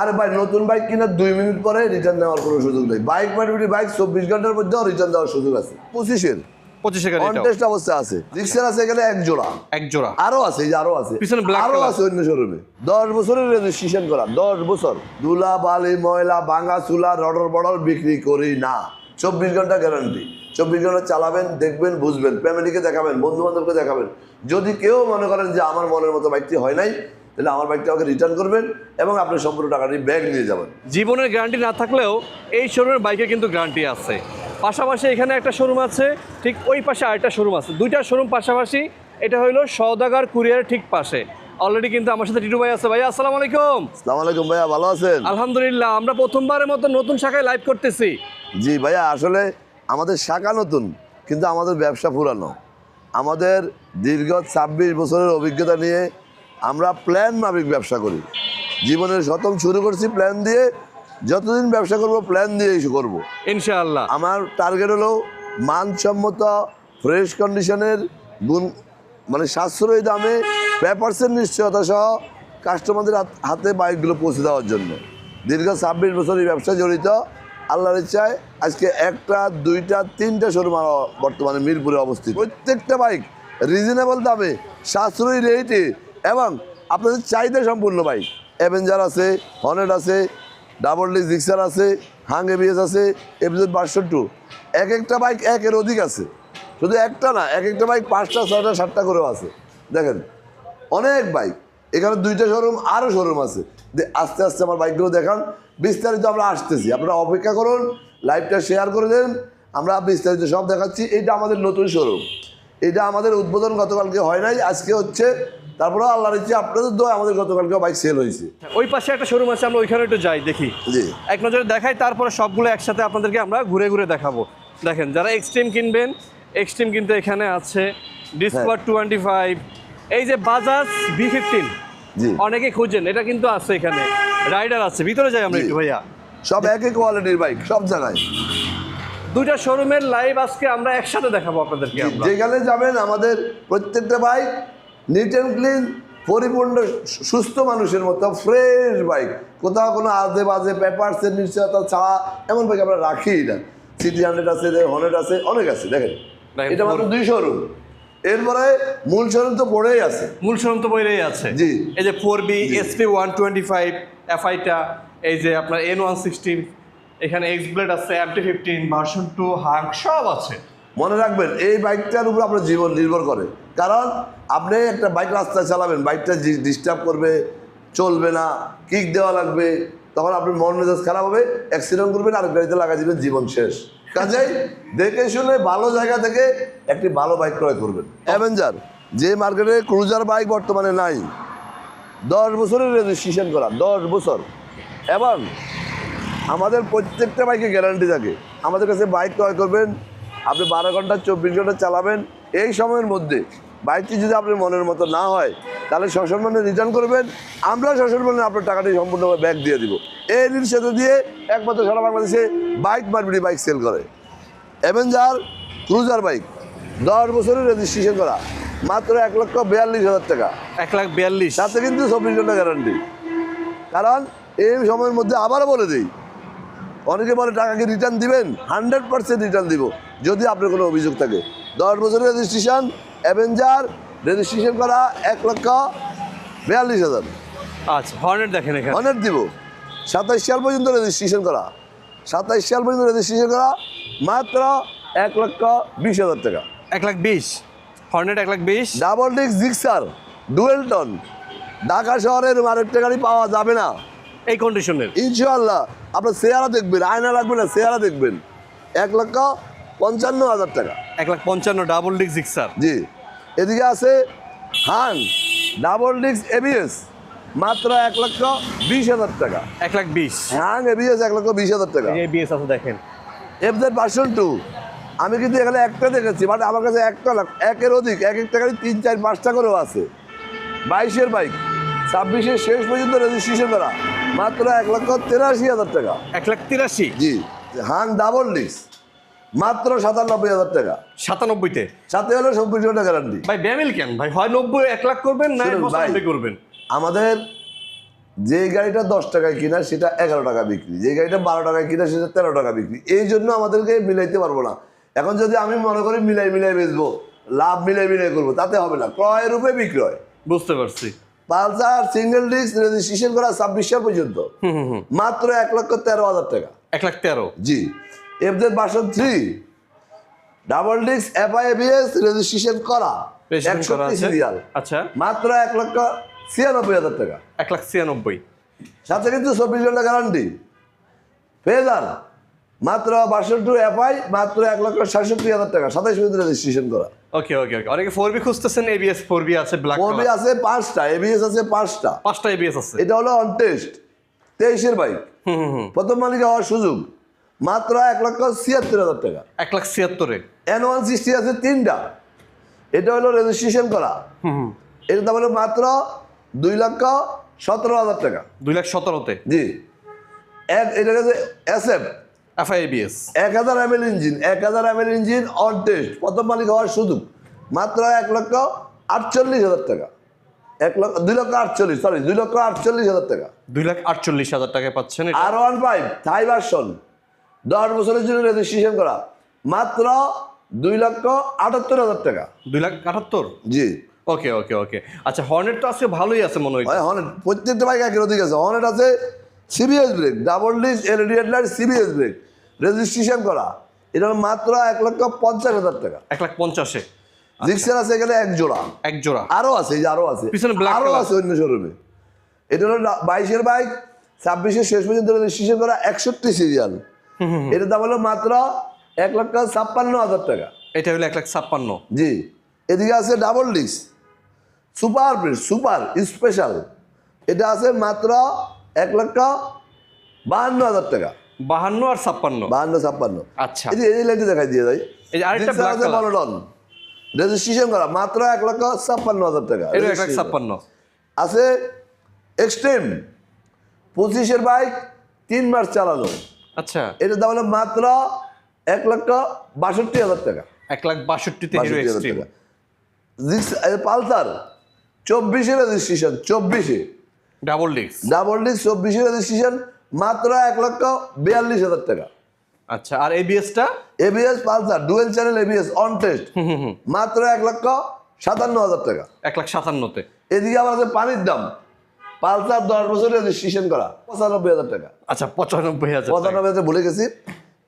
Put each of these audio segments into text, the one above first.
আর ভাই নতুন বাইক কিনা দুই মিনিট পরে রিটার্ন নেওয়ার কোনো সুযোগ নেই। বাইক মার্কেটে বাইক চব্বিশ ঘণ্টার মধ্যেও রিটার্ন দেওয়ার সুযোগ আছে। পঁচিশের পঁচিশে গাড়ি কন্টেস্ট অবস্থা আছে। রিক্সার আছে এখানে এক জোড়া। এক জোড়া। আরও আছে যে আরও আছে। পিছনে black আরও আছে অন্য শোরুমে দশ বছরের রেজিস্ট্রেশন করা। দশ বছর। দুলা বালি ময়লা ভাঙা চুলা রডর বিক্রি করি না। চব্বিশ ঘণ্টা গ্যারান্টি চব্বিশ ঘণ্টা চালাবেন দেখবেন বুঝবেন। ফ্যামিলিকে দেখাবেন বন্ধু বান্ধবকে দেখাবেন। যদি কেউ মনে করেন যে আমার মনের মতো বাইকটি হয় নাই তাহলে আমার বাইকটা আমাকে রিটার্ন করবেন এবং আপনি সম্পূর্ণ টাকাটি ব্যাগ নিয়ে যাবেন। জীবনের গ্যারান্টি না থাকলেও এই শোরুমের বাইকে কিন্তু গ্যারান্টি আছে। পাশাপাশি এখানে একটা শোরুম আছে ঠিক ওই পাশে আরেকটা শোরুম আছে। দুইটা শোরুম পাশাপাশি এটা হলো সওদাগার কুরিয়ারের ঠিক পাশে। অলরেডি কিন্তু আমার সাথে টিটু ভাই আছে। ভাই আসসালামু আলাইকুম। সালাম আলাইকুম ভাইয়া ভালো আছেন? আলহামদুলিল্লাহ আমরা প্রথমবারের মতো নতুন শাখায় লাইভ করতেছি। জি ভাইয়া আসলে আমাদের শাখা নতুন কিন্তু আমাদের ব্যবসা পুরানো। আমাদের দীর্ঘ ছাব্বিশ বছরের অভিজ্ঞতা নিয়ে আমরা প্ল্যান মাফিক ব্যবসা করি। জীবনের শতম শুরু করছি প্ল্যান দিয়ে যতদিন ব্যবসা করব প্ল্যান দিয়েই করব। ইনশাআল্লাহ। আমার টার্গেট হলো মানসম্মত ফ্রেশ কন্ডিশনের গুণ মানে সাশ্রয়ী দামে পেপারসের নিশ্চয়তা সহ কাস্টমারদের হাতে বাইকগুলো পৌঁছে দেওয়ার জন্য। দীর্ঘ ছাব্বিশ বছর এই ব্যবসায় জড়িত। আল্লাহর ইচ্ছায় আজকে একটা দুইটা তিনটা শোরুম বর্তমানে মিরপুরে অবস্থিত। প্রত্যেকটা বাইক রিজনেবল দামে সাশ্রয়ী রেটে এবং আপনাদের চাহিদা সম্পূর্ণ বাইক অ্যাভেঞ্জার আছে হনেট আছে ডাবল ডি জিক্সার আছে হাং এবিএস আছে এপিজোড বারশো টু এক একটা বাইক একের অধিক আছে। শুধু একটা না, এক একটা বাইক পাঁচটা, ছয়টা, সাতটা করেও আছে। দেখেন, অনেক বাইক এখানে দুইটা শোরুম আরও শোরুম আছে। দে- আস্তে আস্তে আমার বাইকগুলো দেখান। বিস্তারিত আমরা আসতেছি। আপনারা অপেক্ষা করুন লাইভটা শেয়ার করে দেন। আমরা বিস্তারিত সব দেখাচ্ছি। এটা আমাদের নতুন শোরুম এটা আমাদের উদ্বোধন গতকালকে হয় নাই, আজকে হচ্ছে তারপরেও আল্লাহর ইচ্ছে আপনাদের দোয়া আমাদের গতকালকে বাইক সেল হয়েছে। ওই পাশে একটা শোরুম আছে আমরা ওইখানে একটু যাই দেখি। জি। এক নজরে দেখাই তারপরে সবগুলো একসাথে আপনাদেরকে আমরা ঘুরে ঘুরে দেখাবো। দেখেন যারা এক্সট্রিম কিনবেন এক্সট্রিম কিন্তু এখানে আছে। ডিসকভার টোয়েন্টি ফাইভ এই যে বাজাজ বি ফিফটিন জি। অনেকে খুঁজেন এটা কিন্তু আছে এখানে। রাইডার আছে ভিতরে যাই আমরা একটু ভাইয়া। সব একই কোয়ালিটির বাইক সব জায়গায়। দুইটা শোরুমের লাইভ আজকে আমরা একসাথে দেখাবো আপনাদেরকে যেখানে যাবেন আমাদের প্রত্যেকটা বাইক নিট অ্যান্ড ক্লিন পরিপূর্ণ সুস্থ মানুষের মতো ফ্রেশ বাইক কোথাও কোনো আজে বাজে পেপারসের নিশ্চয়তা ছাড়া এমন বাইক আমরা রাখি না। সিটি হান্ড্রেড আছে হন্ড্রেড আছে অনেক আছে দেখেন। এটা মাত্র দুই শোরুম এরপরে মূল শোরুম তো পড়েই আছে। মূল শোরুম তো বইরেই আছে। জি। এই যে four B SP one twenty five এফআইটা এই যে আপনার এন ওয়ান সিক্সটিন এখানে এক্স ব্লেড আছে MT fifteen version two Hunk সব আছে। মনে রাখবেন, এই বাইকটার উপর আপনার জীবন নির্ভর করে। কারণ আপনি একটা বাইক রাস্তায় চালাবেন, বাইকটা ডিস্টার্ব করবে, চলবে না কিক দেওয়া লাগবে, তখন আপনার মন মেজাজ খারাপ হবে অ্যাক্সিডেন্ট করবেন, আর গাড়িতে লাগা দিবেন, জীবন শেষ। কাজেই দেখে শুনে ভালো জায়গা থেকে একটি ভালো বাইক ক্রয় করবেন। অ্যাভেঞ্জার যে মার্কেটে ক্রুজার বাইক বর্তমানে নাই, দশ বছরের রেজিস্ট্রেশন করা, দশ বছর। এবং আমাদের প্রত্যেকটা বাইকে গ্যারান্টি থাকে, আমাদের কাছে বাইক ক্রয় করবেন আপনি বারো ঘণ্টা চব্বিশ ঘণ্টা চালাবেন এই সময়ের মধ্যে। বাইকটি যদি আপনার মনের মতো না হয় তাহলে সসম্মানে রিটার্ন করবেন। আমরা সসম্মানে আপনার টাকাটি সম্পূর্ণভাবে ব্যাক দিয়ে দিব। এই ঋণ সাথে দিয়ে একমাত্র সারা বাংলাদেশে বাইক মার্বিটি বাইক সেল করে। অ্যাভেঞ্জার ক্রুজার বাইক দশ বছরের রেজিস্ট্রেশন করা মাত্র এক লক্ষ বিয়াল্লিশ হাজার টাকা। এক লাখ বিয়াল্লিশ। তাতে কিন্তু চব্বিশ ঘণ্টা গ্যারান্টি কারণ এই সময়ের মধ্যে আবারও বলে দিই অনেকে বলে টাকাকে রিটার্ন দিবেন হান্ড্রেড পার্সেন্ট রিটার্ন দিব। যদি আপনার কোনো অভিযোগ থাকে। দশ বছরের রেজিস্ট্রেশন অ্যাভেঞ্জার রেজিস্ট্রেশন করা এক লক্ষ বিয়াল্লিশ হাজার। আচ্ছা হর্নেট দেখেন এখানে। অনেক দিব। সাতাইশ সাল পর্যন্ত রেজিস্ট্রেশন করা। সাতাইশ সাল পর্যন্ত রেজিস্ট্রেশন করা মাত্র এক লক্ষ বিশ হাজার টাকা। এক লাখ বিশ। হর্নেট এক লাখ বিশ। Double disc Gixxer dual tone Dhaka শহরের আরেকটা গাড়ি পাওয়া যাবে না। এই কন্ডিশনের ইনশাল্লাহ আপনার চেহারা দেখবেন আয়না রাখবেন না চেহারা দেখবেন। এক লক্ষ পঞ্চান্ন হাজার টাকা। এক লাখ পঞ্চান্ন ডাবল ডিক সিক্সার জি। এদিকে আছে হান ডাবল ডিস্ক এবিএস মাত্র এক লক্ষ বিশ হাজার টাকা। এক লাখ বিশ। হাং এবিএস এক লক্ষ বিশ হাজার টাকা। এই বিএস আছে দেখেন। এফজেড ভার্সন টু আমি কিন্তু এখানে একটা দেখেছি বাট আমার কাছে একটা লাখ একের অধিক এক একটা গাড়ি তিন চার পাঁচটা করেও আছে। বাইশের বাইক ছাব্বিশের শেষ পর্যন্ত রেজিস্ট্রেশন করা মাত্র এক লক্ষ তেরাশি হাজার টাকা। এক লাখ তিরাশি। জি হাং ডাবল ডিস্ক মাত্র সাতানব্বই হাজার টাকা। সাতানব্বইতে? সাথে হলো চব্বিশ ঘণ্টা গ্যারান্টি ভাই ব্যামিল কেন? ভাই হয় নব্বই এক লাখ করবেন না। করবেন? আমাদের যে গাড়িটা দশ টাকায় কিনা সেটা এগারো টাকা বিক্রি। যে গাড়িটা বারো টাকায় কিনা সেটা তেরো টাকা বিক্রি। এই জন্য আমাদেরকে মিলাইতে পারব না। এখন যদি আমি মনে করি মিলাই মিলাই বেচবো লাভ মিলাই মিলাই করব তাতে হবে না। ক্রয়ের রূপে বিক্রয়। বুঝতে পারছি। পালসার সিঙ্গেল ডিস্ক রেজিস্ট্রেশন করা ছাব্বিশ সাল পর্যন্ত। মাত্র এক লক্ষ তেরো হাজার টাকা। এক লাখ তেরো? জি। FZ version three double disc FI ABS registration করা। রেজিস্ট্রেশন করা একষট্টি আছে। সিরিয়াল আচ্ছা। মাত্র এক লক্ষ ছিয়ানব্বই হাজার টাকা। এক লাখ ছিয়ানব্বই। সাথে কিন্তু চব্বিশ ঘণ্টা গ্যারান্টি ফেজার মাত্র বাষট্টি এফআই মাত্র এক লক্ষ সাতষট্টি হাজার টাকা। সাতাইশ মিনিট রেজিস্ট্রেশন করা। Okay okay okay. অনেকে ফোর বি খুঁজতেছেন এবিএস ফোর বি আছে ব্ল্যাক ওবি আছে পাঁচটা। এবিএস আছে পাঁচটা। পাঁচটা এবিএস আছে। এটা হলো অন টেস্ট তেইশের বাইক প্রথম মালিক হওয়ার সুযোগ। মাত্র এক লক্ষ ছিয়াত্তর হাজার টাকা। এক লাখ ছিয়াত্তরে। এন ওয়ান সিক্সটি আছে তিনটা। এটা হলো রেজিস্ট্রেশন করা। এটার দাম হলো মাত্র দুই লক্ষ সতেরো হাজার টাকা। দুই লাখ সতেরোতে? জি। এক এটা হচ্ছে এস এফ এফআই এবিএস এক হাজার এম ইঞ্জিন এক হাজার এম ইঞ্জিন অন টেস্ট প্রথম মালিক হওয়ার সুযোগ। মাত্র এক লক্ষ আটচল্লিশ হাজার টাকা। এক লক্ষ দুই লক্ষ আটচল্লিশ সরি দুই লক্ষ আটচল্লিশ হাজার টাকা। দুই লাখ আটচল্লিশ হাজার টাকায় পাচ্ছেন R one five Thai version দশ বছরের জন্য রেজিস্ট্রেশন করা। মাত্র দুই লক্ষ আটাত্তর হাজার টাকা। দুই লাখ আটাত্তর? জি। ওকে ওকে ওকে। আচ্ছা হর্নেট তো আজকে ভালোই আছে মনে হয় হর্নেট প্রত্যেকটা বাইক একই অধিক আছে। হর্নেট আছে CBS brake double disc LED headlight CBS brake registration করা। এটা মাত্র এক লক্ষ পঞ্চাশ হাজার টাকা। এক লাখ পঞ্চাশে। জিক্সার আছে এখানে এক জোড়া। এক জোড়া। আরও আছে এই যে আরও আছে। পিছনে black আছে অন্য শোরুমে এটা হলো বাইশের বাইক। ছাব্বিশের শেষ পর্যন্ত রেজিস্ট্রেশন করা একষট্টি সিরিয়াল এটার দাম হলো মাত্র এক লক্ষ ছাপ্পান্ন হাজার টাকা। এটা হলো এক লাখ ছাপ্পান্ন। জি। এদিকে আছে double disc super bridge super special এটা আছে মাত্র এক লক্ষ বাহান্ন হাজার টাকা। বাহান্ন আর ছাপ্পান্ন। বাহান্ন ছাপ্পান্ন। আচ্ছা। এই এই লাইনটি দেখাই দিয়ে এই আরেকটা color। রেজিস্ট্রেশন করা মাত্র এক লক্ষ ছাপ্পান্ন হাজার টাকা। এটা এক লাখ ছাপ্পান্ন। আছে এক্সট্রিম পঁচিশের বাইক তিন মাস চালানো। আচ্ছা। এটার দাম হলো মাত্র এক লক্ষ বাষট্টি হাজার টাকা। এক লাখ বাষট্টি টাকা। পালসার চব্বিশে রেজিস্ট্রেশন চব্বিশে। ডাবল ডিস্ক ডাবল ডিস্ক চব্বিশে রেজিস্ট্রেশন মাত্র এক লক্ষ বিয়াল্লিশ হাজার টাকা। আচ্ছা আর এবিএসটা ABS Pulsar dual channel ABS on test মাত্র এক লক্ষ সাতান্ন হাজার টাকা। এক লাখ সাতান্নতে। এদিকে আবার আছে পানির দাম। পালসার দশ বছর রেজিস্ট্রেশন করা পঁচানব্বই হাজার টাকা। আচ্ছা পঁচানব্বই হাজার পঁচানব্বই হাজার বলে গেছি।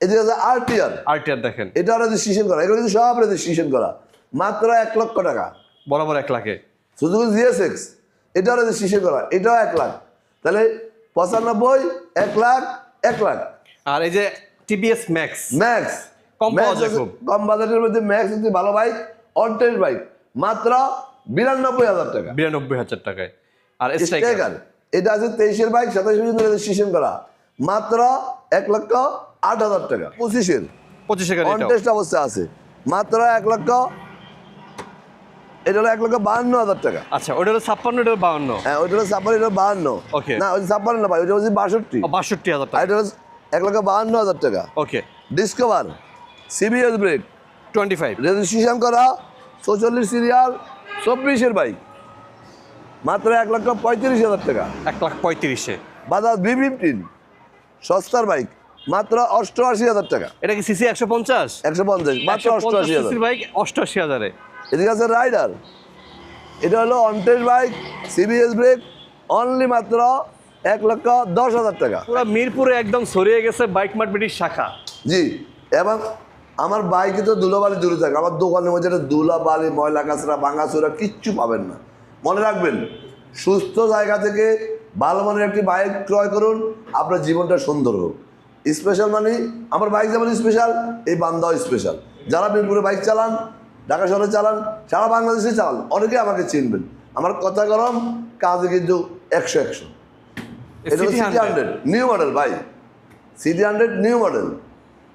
এদিকে আছে আরটিআর। আরটিআর দেখেন। এটা রেজিস্ট্রেশন করা। এগুলো সব রেজিস্ট্রেশন করা। মাত্র এক লক্ষ টাকা। বরাবর এক লাখে। সুযোগ জিএসএক্স। এটাও রেজিস্ট্রেশন করা। এটাও এক লাখ। তাহলে পঁচানব্বই এক লাখ এক লাখ। আর এই যে টিবিএস ম্যাক্স। ম্যাক্স। কম। কম বাজেটের মধ্যে ম্যাক্স হচ্ছে ভালো বাইক অনটেন বাইক। মাত্র বিরানব্বই হাজার টাকা। বিরানব্বই হাজার টাকায়। আর স্ট্রাইকার। এটা আছে তেইশের বাইক সাতাশ পর্যন্ত রেজিস্ট্রেশন করা। মাত্র এক লক্ষ আট হাজার টাকা। পঁচিশের। পঁচিশে কন্টেস্ট অবস্থা আছে। মাত্র এক লক্ষ এটা হলো এক লক্ষ বাহান্ন হাজার টাকা। আচ্ছা ওটা হলো ছাপ্পান্ন এটা হলো বাউন্ন হ্যাঁ ওইটা হলো ছাপ্পান্ন এটা বাহান্ন। Okay. না ওই ছাপ্পান্ন না ভাই ওইটা হচ্ছে বাষট্টি। বাষট্টি হাজার টাকা। এটা হলো এক লক্ষ বাহান্ন হাজার টাকা। Okay. Discover CBS brake twenty five registration করা চৌচল্লিশ সিরিয়াল চব্বিশের বাইক। মাত্র এক লক্ষ পঁয়ত্রিশ হাজার টাকা। এক লাখ পঁয়ত্রিশে। বাজাজ বি ফিফটিন সস্তার বাইক মাত্র অষ্টআশি হাজার টাকা। এটা কি সিসি একশো পঞ্চাশ? একশো পঞ্চাশ মাত্র অষ্টআশি হাজার। বাইক অষ্টআশি হাজারে। এদিকে আছে রাইডার। এটা হলো অনটেজ বাইক সিবিএস ব্রেক অনলি মাত্র এক লক্ষ দশ হাজার টাকা। পুরো মিরপুরে একদম ছড়িয়ে গেছে বাইক মার্কেটের শাখা। জি এবং আমার বাইকে তো ধুলোবালি দূরে থাকে। আমার দোকানের মধ্যে একটা ধুলাবালি ময়লা কাঁচরা ভাঙাচুরা কিচ্ছু পাবেন না। মনে রাখবেন সুস্থ জায়গা থেকে ভালো মানের একটি বাইক ক্রয় করুন আপনার জীবনটা সুন্দর হোক। স্পেশাল মানে আমার বাইক যেমন স্পেশাল এই বান্দাও স্পেশাল। যারা মিরপুরে বাইক চালান ঢাকা শহরে চালান সারা বাংলাদেশে চালান অনেকে আমাকে চিনবেন। আমার কথা গরম কাজে কিন্তু একশো একশো। এটা হলো সিটি হান্ড্রেড নিউ মডেল ভাই। সিটি হান্ড্রেড নিউ মডেল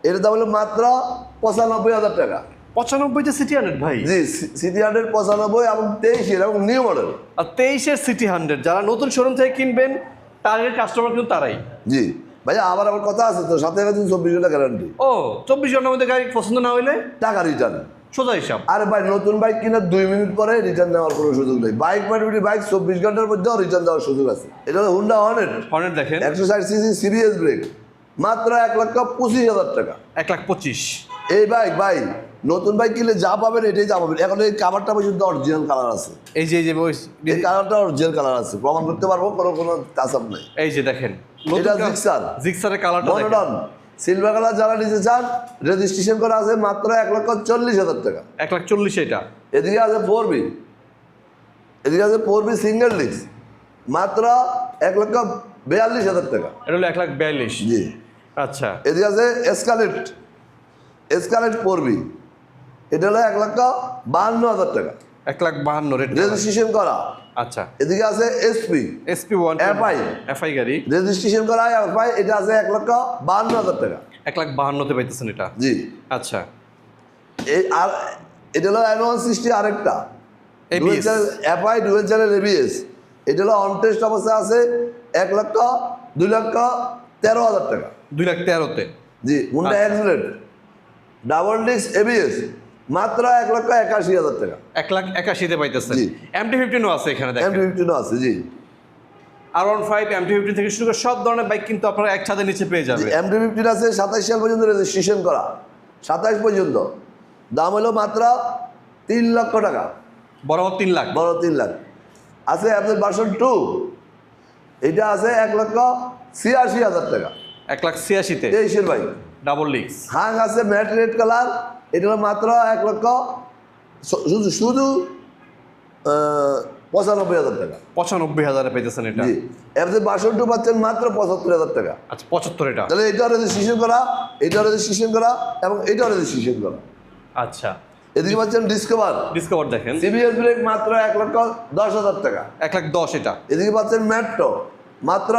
এটার দাম হলো মাত্র পঁচানব্বই হাজার টাকা। পঁচানব্বইতে সিটি হান্ড্রেড ভাই। জি সিটি হান্ড্রেড পঁচানব্বই এবং তেইশের এবং নিউ মডেল আর তেইশের সিটি হান্ড্রেড যারা নতুন শোরুম থেকে কিনবেন টার্গেট কাস্টমার কিন্তু তারাই। জি। ভাইয়া আবার আমার কথা আছে তো সাথে কিন্তু চব্বিশ ঘণ্টা গ্যারান্টি ও চব্বিশ ঘণ্টার মধ্যে গাড়ি পছন্দ না হইলে টাকা রিটার্ন সোজা হিসাব। আর ভাই নতুন বাইক কিনা দুই মিনিট পরে রিটার্ন নেওয়ার কোনো সুযোগ নেই। বাইক মার্কেটি বাইক চব্বিশ ঘণ্টার মধ্যেও রিটার্ন দেওয়ার সুযোগ আছে। এটা হলো হুন্ডা হর্নেট হর্নেট দেখেন। একশো ষাট সিসি সিরিয়াস ব্রেক মাত্র এক লক্ষ পঁচিশ হাজার টাকা। এক লাখ পঁচিশ। এই বাইক ভাই নতুন বাইক কিনলে যা পাবেন এটাই যা পাবেন। এখন এই কাভারটা পর্যন্ত অরিজিনাল কালার আছে। এই যে এই যে এই কালারটা অরিজিনাল কালার আছে। প্রমাণ করতে পারব কোনো কোনো টাচ আপ নেই। এই যে দেখেন এটা জিক্সার। জিক্সারের কালারটা মনোডন সিলভার কালার যারা নিতে চান রেজিস্ট্রেশন করা আছে মাত্র এক লক্ষ চল্লিশ হাজার টাকা। এক লাখ চল্লিশ এটা। এদিকে আছে ফোর বি এদিকে আছে ফোর বি সিঙ্গেল ডিস্ক মাত্র এক লক্ষ বিয়াল্লিশ হাজার টাকা। এটা হলো এক লাখ বিয়াল্লিশ। জি। আচ্ছা। এদিকে আছে এসকালেট এসকালেট ফোর বি এটা হলো এক লক্ষ বাহান্ন হাজার টাকা। এক লাখ বাহান্ন রেজিস্ট্রেশন করা। আচ্ছা। এদিকে আছে SP SP one FI FI গাড়ি। রেজিস্ট্রেশন করা এফআই এটা আছে এক লক্ষ বাহান্ন হাজার টাকা। এক লাখ বাহান্নতে পাইতেছেন এটা? জি। আচ্ছা। এই আর এটা হলো অ্যানুয়াল সিক্সটি আরেকটা। এফআই ডুয়েল চ্যানেল এবিএস এটা হলো অন টেস্ট অবস্থা আছে এক লক্ষ দুই লক্ষ তেরো হাজার টাকা। দুই লাখ তেরোতে। জি মুন্ডা। অ্যাক্সিলেট ডাবল ডিস্ক এবিএস মাত্র এক লক্ষ একাশি হাজার টাকা। এক লাখ একাশিতে পাইতেছে। এমটি ফিফটিনও আছে এখানে এম দেখেন ফিফটিনও আছে জি। R one five MT fifteen থেকে শুরু করে সব ধরনের বাইক কিন্তু আপনারা এক ছাদের নিচে পেয়ে যাবে এম ফিফটিন আছে সাতাশ সাল পর্যন্ত রেজিস্ট্রেশন করা। সাতাশ পর্যন্ত। দাম হলো মাত্র তিন লক্ষ টাকা। বরাবর তিন লাখ। বড় তিন লাখ। আছে আপনার বাসন টু এটা আছে এক লক্ষ ছিয়াশি হাজার টাকা। এক লাখ ছিয়াশিতে। তেইশের বাইক। ডাবল লিক্স হাং আছে ম্যাট রেড কালার। এটা হলো মাত্র এক লক্ষ শুধু শুধু পঁচানব্বই হাজার টাকা। পঁচানব্বই হাজারে পেতেছেন এটা? জি। এফজে বাসন টু পাচ্ছেন মাত্র পঁচাত্তর হাজার টাকা। আচ্ছা পঁচাত্তর এটা? তাহলে এটা রেজিস্ট্রেশন করা এটা রেজিস্ট্রেশন করা এবং এটা রেজিস্ট্রেশন করা। আচ্ছা। এদিকে পাচ্ছেন ডিসকভার ডিসকভার দেখেন। সিবিএস ব্রেক মাত্র এক লক্ষ দশ হাজার টাকা। এক লাখ দশ এটা। এদিকে পাচ্ছেন ম্যাট্রো মাত্র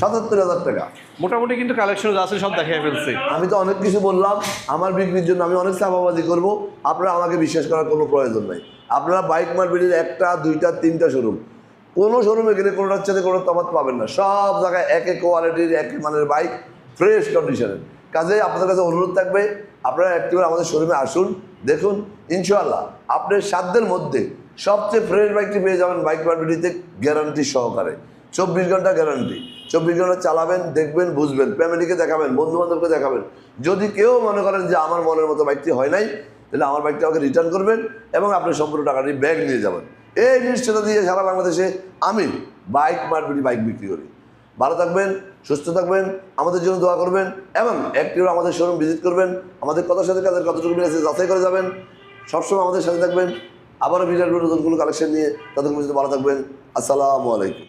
সাতাত্তর হাজার টাকা। মোটামুটি কিন্তু কালেকশন আছে সব দেখাই ফেলছি। আমি তো অনেক কিছু বললাম আমার বিক্রির জন্য আমি অনেক চাপাবাজি করব আপনারা আমাকে বিশ্বাস করার কোনো প্রয়োজন নাই। আপনারা বাইক মার্কেটের একটা দুইটা তিনটা শোরুম কোনো শোরুমে গেলে কোনোটার সাথে কোনো তফাৎ পাবেন না। সব জায়গায় এক এক কোয়ালিটির এক মানের বাইক ফ্রেশ কন্ডিশনের কাজে আপনাদের কাছে অনুরোধ থাকবে আপনারা একটিবার আমাদের শোরুমে আসুন দেখুন ইনশাআল্লাহ আপনার সাধ্যের মধ্যে সবচেয়ে ফ্রেশ বাইকটি পেয়ে যাবেন বাইক মার্কেটিতে গ্যারান্টি সহকারে। চব্বিশ ঘণ্টা গ্যারান্টি চব্বিশ ঘণ্টা চালাবেন, দেখবেন, বুঝবেন ফ্যামিলিকে দেখাবেন বন্ধু বান্ধবকে দেখাবেন। যদি কেউ মনে করেন যে আমার মনের মতো বাইকটি হয় নাই, তাহলে আমার বাইকটি আমাকে রিটার্ন করবেন এবং আপনি সম্পূর্ণ টাকাটি ব্যাগ নিয়ে যাবেন। এই নিশ্চয়তা দিয়ে সারা বাংলাদেশে আমি বাইক মার্কেটি বাইক বিক্রি করি। ভালো থাকবেন, সুস্থ থাকবেন, আমাদের জন্য দোয়া করবেন এবং একটিবার আমাদের শোরুম ভিজিট করবেন। আমাদের কথার সাথে কাদের কতটুকু মিলেছে যাচাই করে যাবেন। সবসময় আমাদের সাথে থাকবেন। আবারও ভিডিওর নতুন কোনো কালেকশন নিয়ে তাদের পর্যন্ত ভালো থাকবেন। আসসালামু আলাইকুম।